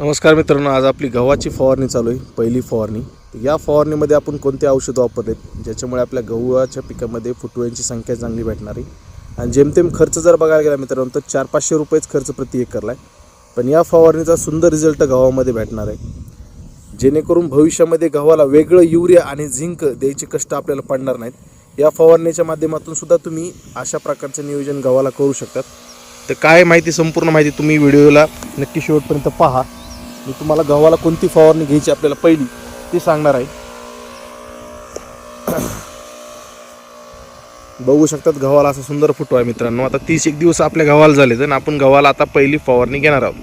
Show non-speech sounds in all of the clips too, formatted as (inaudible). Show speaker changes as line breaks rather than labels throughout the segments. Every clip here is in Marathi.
नमस्कार मित्रांनो आज आपली गव्हाची फवारणी चालू आहे पहिली फवारणी. तर या फवारणीमध्ये आपण कोणते औषधं वापरलेत? ज्याच्यामुळे आपल्या गव्हाच्या पिकामध्ये फुटव्यांची संख्या चांगली भेटणार आहे. आणि जेमतेम खर्च जर बघायला गेला मित्रांनो तर चार पाचशे रुपयेच खर्च प्रति एकरला आहे. पण या फवारणीचा सुंदर रिझल्ट गव्हामध्ये भेटणार आहे. जेणेकरून भविष्यामध्ये गव्हाला वेगळं युरिया आणि झिंक द्यायचे कष्ट आपल्याला पडणार नाहीत. या फवारणीच्या माध्यमातून सुद्धा तुम्ही अशा प्रकारचं नियोजन गव्हाला करू शकतात. तर काय माहिती संपूर्ण माहिती तुम्ही व्हिडिओला नक्की शेवटपर्यंत पहा. मी तुम्हाला गव्हाला कोणती फवारणी घ्यायची आपल्याला पहिली ते सांगणार आहे. (clears throat) बघू शकतात गव्हाला असा सुंदर फुटवा आहे मित्रांनो. आता तीस एक दिवस आपल्या गव्हाला झाले तर आपण गव्हाला आता पहिली फवारणी घेणार आहोत.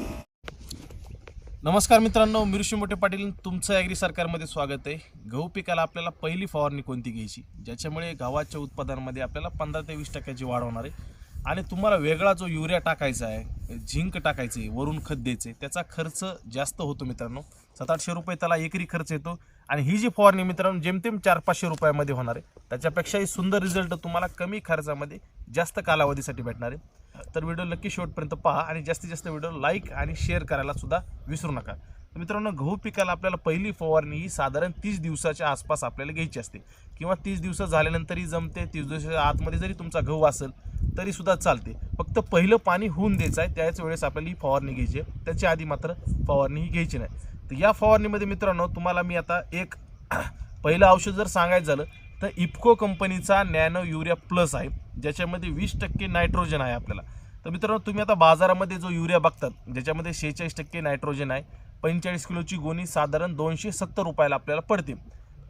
नमस्कार मित्रांनो मिरुशी मोठे पाटील. तुमचं ॲग्री सरकारमध्ये स्वागत आहे. गहू पिकाला आपल्याला पहिली फवारणी कोणती घ्यायची? ज्याच्यामुळे गव्हाच्या उत्पादनामध्ये आपल्याला पंधरा ते वीस टक्क्याची वाढ होणार आहे. आणि तुम्हाला वेगळा जो युरिया टाकायचा आहे झिंक टाकायचं आहे वरून खत द्यायचं आहे त्याचा खर्च जास्त होतो मित्रांनो. सात आठशे रुपये त्याला एकरी खर्च येतो. आणि ही जी फवारणी मित्रांनो जेमतेम चार पाचशे रुपयामध्ये होणार आहे. त्याच्यापेक्षाही सुंदर रिझल्ट तुम्हाला कमी खर्चामध्ये जास्त कालावधीसाठी भेटणार आहे. तर व्हिडिओ नक्की शेवटपर्यंत पहा आणि जास्तीत जास्त व्हिडिओ लाईक आणि शेअर करायला सुद्धा विसरू नका. तर मित्रांनो गहू पिकाला आपल्याला पहिली फवारणी ही साधारण तीस दिवसाच्या आसपास आपल्याला घ्यायची असते. किंवा तीस दिवस झाल्यानंतरही जमते तीस दिवसाच्या आतमध्ये जरी तुमचा गहू असेल तरी सुद्धा चालते. फक्त पहिलं पाणी होऊन द्यायचं आहे त्याच वेळेस आपल्याला ही फवारणी घ्यायची आहे. त्याच्या आधी मात्र फवारणी ही घ्यायची नाही. तर या फवारणीमध्ये मित्रांनो तुम्हाला मी आता एक (clears throat) पहिलं औषध जर सांगायचं झालं तर इफ्को कंपनीचा नॅनो युरिया प्लस आहे ज्याच्यामध्ये वीस टक्के नायट्रोजन आहे आपल्याला. तर मित्रांनो तुम्ही आता बाजारामध्ये जो युरिया बघतात ज्याच्यामध्ये शेहेचाळीस टक्के नायट्रोजन आहे पंचेचाळीस किलोची गोणी साधारण दोनशे सत्तर रुपयाला आपल्याला पडते.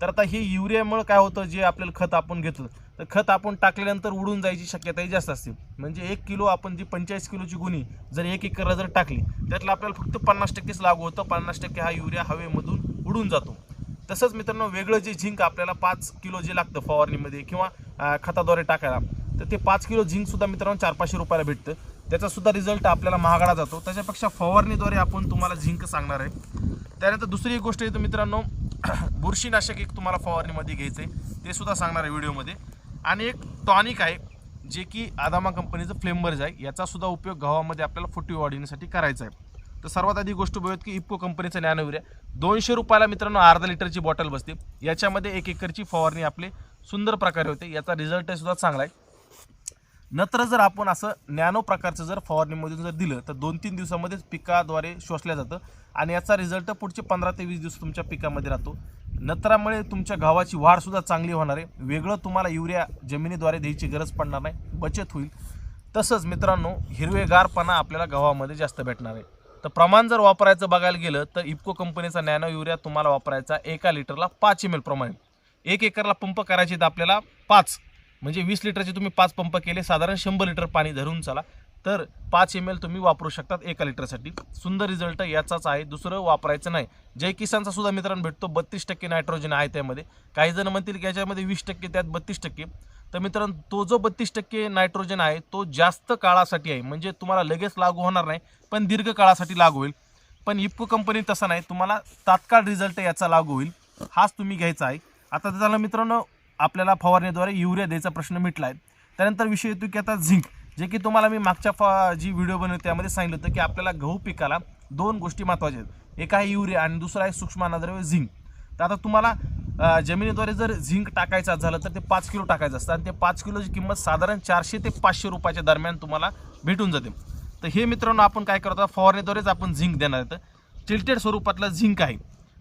तर आता हे युरियामुळं काय होतं जे आपल्याला खत आपण घेतलं तर खत आपण टाकल्यानंतर उडून जायची शक्यताही जास्त असते. म्हणजे एक किलो आपण जी पंचेचाळीस किलोची गुणी जर एक एकरला जर टाकली त्यातलं आपल्याला फक्त पन्नास टक्केच लागू होतं. पन्नास टक्के हा युरिया हवेमधून उडून जातो. तसंच मित्रांनो वेगळं जे झिंक आपल्याला पाच किलो जे लागतं फवारणीमध्ये किंवा खताद्वारे टाकायला तर ते पाच किलो झिंकसुद्धा मित्रांनो चार पाचशे रुपयाला भेटतं. त्याचासुद्धा रिझल्ट आपल्याला महागडा जातो. त्याच्यापेक्षा फवारणीद्वारे आपण तुम्हाला झिंक सांगणार आहे. त्यानंतर दुसरी एक गोष्ट येतो मित्रांनो (clears throat) बुरशीनाशक एक तुम्हाला फवारणीमध्ये घ्यायचं आहे ते सुद्धा सांगणार आहे व्हिडिओमध्ये. आणि एक टॉनिक आहे जे की आदामा कंपनीचं फ्लेमबर्ज आहे. याचासुद्धा उपयोग गव्हामध्ये आपल्याला फुटी वाढविण्यासाठी करायचा आहे. तर सर्वात आधी गोष्ट बघूयात की इप्को कंपनीचं नॅनो आहे. दोनशे रुपयाला मित्रांनो अर्धा लिटरची बॉटल बसते. याच्यामध्ये एक एकरची फवारणी आपले सुंदर प्रकारे होते. याचा रिझल्ट सुद्धा चांगला आहे. नंतर जर आपण असं नॅनो प्रकारचं जर फवारणीमधून जर दिलं तर दोन तीन दिवसामध्येच पिकाद्वारे शोषलं जातं. आणि याचा रिझल्ट पुढचे पंधरा ते वीस दिवस तुमच्या पिकामध्ये राहतो. नत्रामुळे तुमच्या गव्हाची वाढसुद्धा चांगली होणार आहे. वेगळं तुम्हाला युरिया जमिनीद्वारे द्यायची गरज पडणार नाही. बचत होईल. तसंच मित्रांनो हिरवेगारपणा आपल्याला गव्हामध्ये जास्त भेटणार आहे. तर प्रमाण जर वापरायचं बघायला गेलं तर इफको कंपनीचा नॅनो युरिया तुम्हाला वापरायचा एका लिटरला पाच एम एल प्रमाणे. एक एकरला पंप करायचे तर आपल्याला पाच. म्हणजे वीस लिटरचे तुम्ही पाच पंप केले साधारण शंभर लिटर पाणी धरून चला. तर पाच एम एल तुम्ही वापरू शकतात एका लिटरसाठी. सुंदर रिझल्ट याचाच आहे दुसरं वापरायचं नाही. जय किसानचा सुद्धा मित्रांनो भेटतो बत्तीस टक्के नायट्रोजन आहे त्यामध्ये. काही जण म्हणतील की याच्यामध्ये वीस टक्के त्यात बत्तीस टक्के. तर मित्रांनो तो जो बत्तीस टक्के नायट्रोजन आहे तो जास्त काळासाठी आहे. म्हणजे तुम्हाला लगेच लागू होणार नाही पण दीर्घ काळासाठी लागू होईल. पण इप्को कंपनी तसा नाही तुम्हाला तात्काळ रिझल्ट याचा लागू होईल. हाच तुम्ही घ्यायचा आहे. आता त्याला मित्रांनो आपल्याला फवारणीद्वारे युरिया द्यायचा प्रश्न मिटला आहे त्यानंतर विषय येतो की आता झिंक जे की तुम्हाला मी मागच्या फा जी व्हिडिओ बनवली त्यामध्ये सांगितलं होतं की आपल्याला गहू पिकाला दोन गोष्टी महत्त्वाच्या आहेत. एक आहे युरिया आणि दुसरा आहे सूक्ष्म अनाद्रव्य झिंक. तर आता तुम्हाला जमिनीद्वारे जर झिंक टाकायचं झालं तर ते पाच किलो टाकायचं असतं आणि ते पाच किलोची किंमत साधारण चारशे ते पाचशे रुपयाच्या दरम्यान तुम्हाला भेटून जाते. तर हे मित्रांनो आपण काय करतो फवारणीद्वारेच आपण झिंक देणार आहे टिल्टेड स्वरूपातलं झिंक आहे.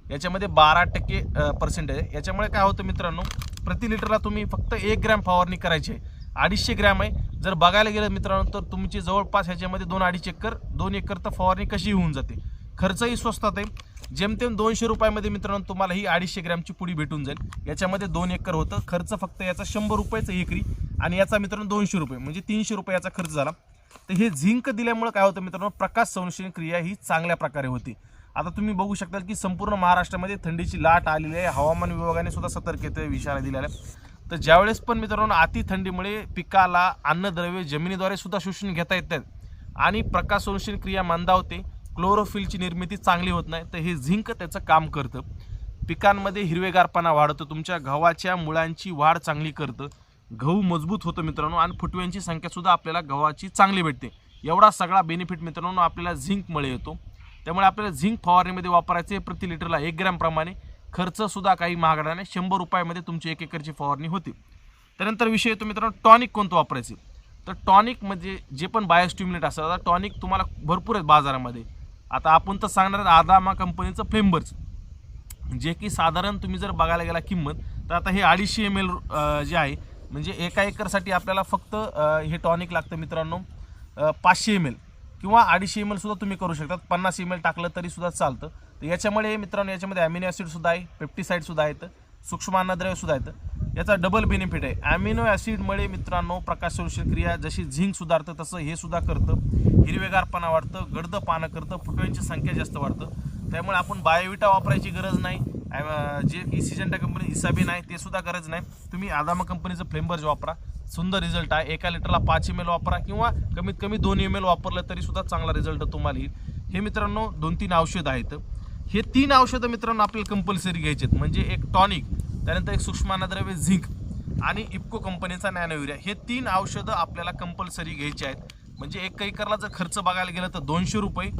याच्यामध्ये बारा टक्के पर्सेंटेज आहे. याच्यामुळे काय होतं मित्रांनो? प्रति लिटरला तुम्ही फक्त एक ग्रॅम फवारणी करायची आहे. अडीचशे ग्रॅम आहे. जर बघायला गेलं मित्रांनो तर तुमची जवळपास ह्याच्यामध्ये दोन अडीच एकर दोन एकर तर फवारणी कशी होऊन जाते? खर्चही स्वस्तात आहे. जेमतेम दोनशे रुपयामध्ये मित्रांनो तुम्हाला ही अडीचशे ग्रॅमची पुडी भेटून जाईल. याच्यामध्ये दोन एकर होतं. खर्च फक्त याचा शंभर रुपयाचं एकरी आणि याचा मित्रांनो दोनशे रुपये म्हणजे तीनशे रुपये याचा खर्च झाला. तर हे झिंक दिल्यामुळे काय होतं मित्रांनो प्रकाश संरक्षण क्रिया ही चांगल्या प्रकारे होती. आता तुम्ही बघू शकता की संपूर्ण महाराष्ट्रामध्ये थंडीची लाट आलेली आहे. हवामान विभागाने सुद्धा सतर्कते इशारा दिलेला आहे. तर ज्यावेळेस पण मित्रांनो अति थंडीमुळे पिकाला अन्नद्रव्य जमिनीद्वारे सुद्धा शोषून घेता येतात आणि प्रकाश संरक्षण क्रिया मंदावते क्लोरोफिलची निर्मिती चांगली होत नाही तर हे झिंक त्याचं काम करतं. पिकांमध्ये हिरवेगारपणा वाढतं तुमच्या गव्हाच्या मुळांची वाढ चांगली करतं. गहू मजबूत होतं मित्रांनो आणि फुटव्यांची संख्यासुद्धा आपल्याला गव्हाची चांगली भेटते. एवढा सगळा बेनिफिट मित्रांनो आपल्याला झिंकमुळे येतो. त्यामुळे आपल्याला झिंक फवारणीमध्ये वापरायचे प्रति लिटरला एक ग्रॅमप्रमाणे खर्चसुद्धा काही महागडा नाही. शंभर रुपयामध्ये तुमची एक एकरची फवारणी होते. त्यानंतर विषय येतो मित्रांनो टॉनिक कोणतं वापरायचे? तर टॉनिक म्हणजे जे पण बायोस्ट्युम्युलेट असतात आता टॉनिक तुम्हाला भरपूर आहेत बाजारामध्ये. आता आपण तर सांगणार आदामा कंपनीचं फ्लेंबर्स जे की साधारण तुम्ही जर बघायला गेला किंमत तर आता हे अडीचशे एम एल जे आहे म्हणजे एका एकरसाठी आपल्याला फक्त हे टॉनिक लागतं मित्रांनो पाचशे एम एल किंवा अडीचशे एम सुद्धा तुम्ही करू शकतात. पन्नास एम एल टाकलं तरी सुद्धा चालतं. तर याच्यामुळे मित्रांनो याच्यामध्ये ॲमिनो ॲसिडसुद्धा आहे पेप्टिसाईडसुद्धा आहेत सूक्ष्म अन्नद्रव्यसुद्धा आहेत. याचा डबल बेनिफिट आहे. ॲमिनो ॲसिडमुळे मित्रांनो प्रकाश क्रिया जशी झिंक सुधारतं तसं हे सुद्धा करतं. हिरवेगारपणा वाढतं गडद पानं करतं फुटव्यांची संख्या जास्त वाढतं. त्यामुळे आपण बायोविटा वापरायची गरज नाही. जे की सिजंटा कंपनी इसाबीन आहे ते सुद्धा गरज नाही. तुम्ही आदामा कंपनीचं फ्लेंबर्ज वापरा. सुंदर रिझल्ट आहे. एका लिटरला पाच एम एल वापरा किंवा कमीत कमी दोन एम एल वापरलं तरी सुद्धा चांगला रिझल्ट तुम्हाला येईल. हे मित्रांनो दोन तीन औषधं आहेत. हे तीन औषधं मित्रांनो आपल्याला कंपल्सरी घ्यायचे आहेत. म्हणजे एक टॉनिक त्यानंतर एक सूक्ष्मान्नद्रव्य झिंक आणि इप्को कंपनीचा नॅनो युरिया हे तीन औषधं आपल्याला कंपल्सरी घ्यायची आहेत. म्हणजे एक एकरला जर खर्च बघायला गेलं तर दोनशे रुपये.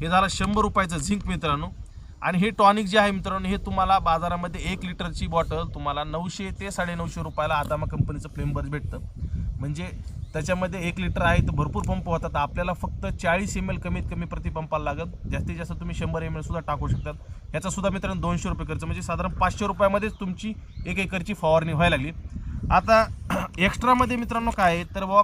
हे झालं शंभर रुपयाचं झिंक मित्रांनो. आणि हे टॉनिक जे आहे मित्रांनो हे तुम्हाला बाजारामध्ये एक लिटरची बॉटल तुम्हाला नऊशे ते साडेनऊशे रुपयाला आदामा कंपनीचं फ्लेमबर्ज भेटतं. म्हणजे त्याच्यामध्ये एक लिटर आहे तर भरपूर पंप होतात. आपल्याला फक्त चाळीस एम एल कमीत कमी प्रति पंपाला लागत जास्तीत जास्त तुम्ही शंभर एम एल सुद्धा टाकू शकतात. याचा सुद्धा मित्रांनो दोनशे रुपये खर्च. म्हणजे साधारण पाचशे रुपयामध्येच तुमची एक एकरची फवारणी व्हायला लागली. आता (clears throat) एक्स्ट्रामध्ये मित्रांनो काय आहे? तर बाबा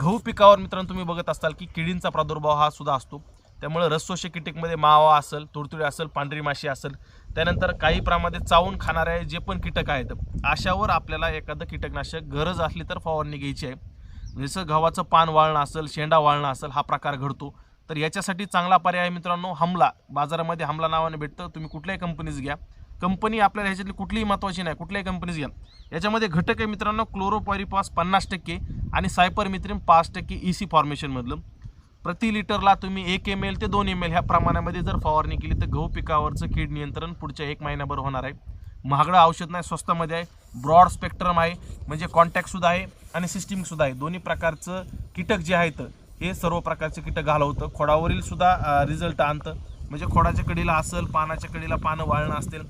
गहू पिकावर मित्रांनो तुम्ही बघत असाल की किडींचा प्रादुर्भाव हा सुद्धा असतो. त्यामुळे रसोशे कीटकमध्ये मावा असेल तुडतुडे असेल पांढरी माशी असेल त्यानंतर काही प्रमाणात चावून खाणारे जे पण कीटक आहेत अशावर आपल्याला एखादं कीटकनाशक गरज असली तर फवारणी घ्यायची आहे. म्हणजे जसं गव्हाचं पान वाळणं असेल शेंडा वाळणं असेल हा प्रकार घडतो. तर याच्यासाठी चांगला पर्याय मित्रांनो हमला. बाजारामध्ये हमला नावाने भेटतं तुम्ही कुठल्याही कंपनीज घ्या. कंपनी आपल्याला ह्याच्यातली कुठलीही महत्त्वाची नाही कुठल्याही कंपनीज घ्या. याच्यामध्ये घटक आहे मित्रांनो क्लोरोपॉरिपॉस पन्नास टक्के आणि सायपरमित्रिम पाच टक्के ई सी फॉर्मेशनमधलं प्रति लिटरला तुम्ही एक एम एल ते दोन एम एल ह्या प्रमाणामध्ये जर फवारणी केली तर गहू पिकावरचं कीड नियंत्रण पुढच्या एक महिन्याभर होणार आहे. महागडं औषध नाही स्वस्तामध्ये आहे. ब्रॉड स्पेक्ट्रम आहे म्हणजे कॉन्टॅक्टसुद्धा आहे आणि सिस्टीमसुद्धा आहे. दोन्ही प्रकारचं कीटक जे आहेत हे सर्व प्रकारचे कीटक घालवतं. खोडावरील सुद्धा रिझल्ट आणतं. म्हणजे खोडाच्या कडीला असेल पानाच्या कडीला पानं वाळणं असेल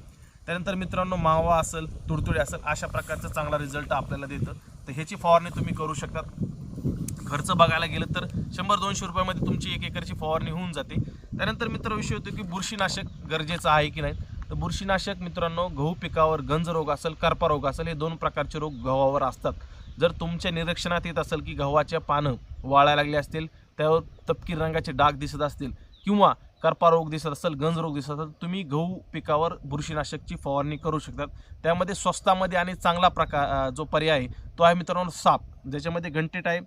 त्यानंतर मित्रांनो मावा असेल तुडतुडे असेल अशा प्रकारचा चांगला रिझल्ट आपल्याला देतं. तर ह्याची फवारणी तुम्ही करू शकतात. खर्च बघायला गेलं तर शंभर दोनशे रुपयामध्ये तुमची एक एकरची फवारणी होऊन जाते. त्यानंतर मित्र विषय होतो की बुरशीनाशक गरजेचं आहे की नाही? तर बुरशीनाशक मित्रांनो गहू पिकावर गंज रोग असेल करपा रोग असेल हे दोन प्रकारचे रोग गव्हावर असतात. जर तुमच्या निरीक्षणात येत असेल की गव्हाच्या पानं वाळायला लागली असतील त्यावर तपकीर रंगाचे डाग दिसत असतील किंवा करपा रोग दिसत असेल गंज रोग दिसत असेल तुम्ही गहू पिकावर बुरशीनाशकची फवारणी करू शकतात. त्यामध्ये स्वस्तामध्ये आणि चांगला प्रकार जो पर्याय आहे तो आहे मित्रांनो साप. ज्याच्यामध्ये घंटेट आहे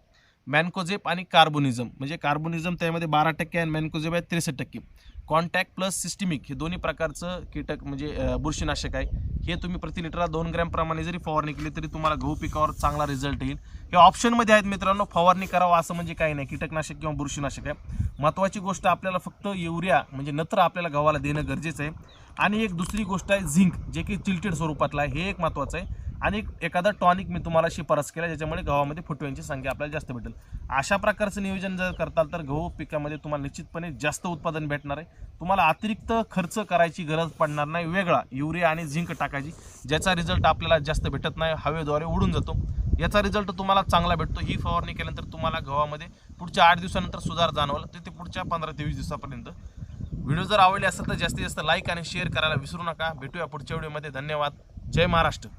मॅनकोझेप आणि कार्बोनिझम. म्हणजे कार्बोनिझम त्यामध्ये बारा टक्के आणि मॅनकोझेप आहे त्रेसष्ट टक्के. कॉन्टॅक्ट प्लस सिस्टिमिक हे दोन्ही प्रकारचं कीटक म्हणजे बुरशीनाशक आहे. हे तुम्ही प्रति लिटरला दोन ग्रॅमप्रमाणे जरी फवारणी केली तरी तुम्हाला गहू पिकावर चांगला रिझल्ट येईल. हे ऑप्शनमध्ये आहेत मित्रांनो फवारणी करावं असं म्हणजे काही नाही. कीटकनाशक किंवा बुरशीनाशक आहे. महत्त्वाची गोष्ट आपल्याला फक्त युरिया म्हणजे नत्र आपल्याला गव्हाला देणं गरजेचं आहे. आणि एक दुसरी गोष्ट आहे झिंक जे की चिल्टेड स्वरूपातलं आहे. हे एक महत्त्वाचं आहे. आणि एखादा टॉनिक मी तुम्हाला शिफारस केला ज्याच्यामुळे गव्हामध्ये फुटव्यांची संख्या आपल्याला जास्त भेटेल. अशा प्रकारचं नियोजन जर करताल तर गहू पिकामध्ये तुम्हाला निश्चितपणे जास्त उत्पादन भेटणार आहे. तुम्हाला अतिरिक्त खर्च करायची गरज पडणार नाही. वेगळा युरिया आणि झिंक टाकायची ज्याचा रिझल्ट आपल्याला जास्त भेटत नाही. हवेद्वारे उडून जातो. याचा रिझल्ट तुम्हाला चांगला भेटतो. ही फवारणी केल्यानंतर तुम्हाला गव्हामध्ये पुढच्या आठ दिवसानंतर सुधार जाणवला. तर ते पुढच्या पंधरा ते वीस दिवसापर्यंत. व्हिडिओ जर आवडले असेल तर जास्तीत जास्त लाईक आणि शेअर करायला विसरू नका. भेटूया पुढच्या व्हिडिओमध्ये. धन्यवाद. जय महाराष्ट्र.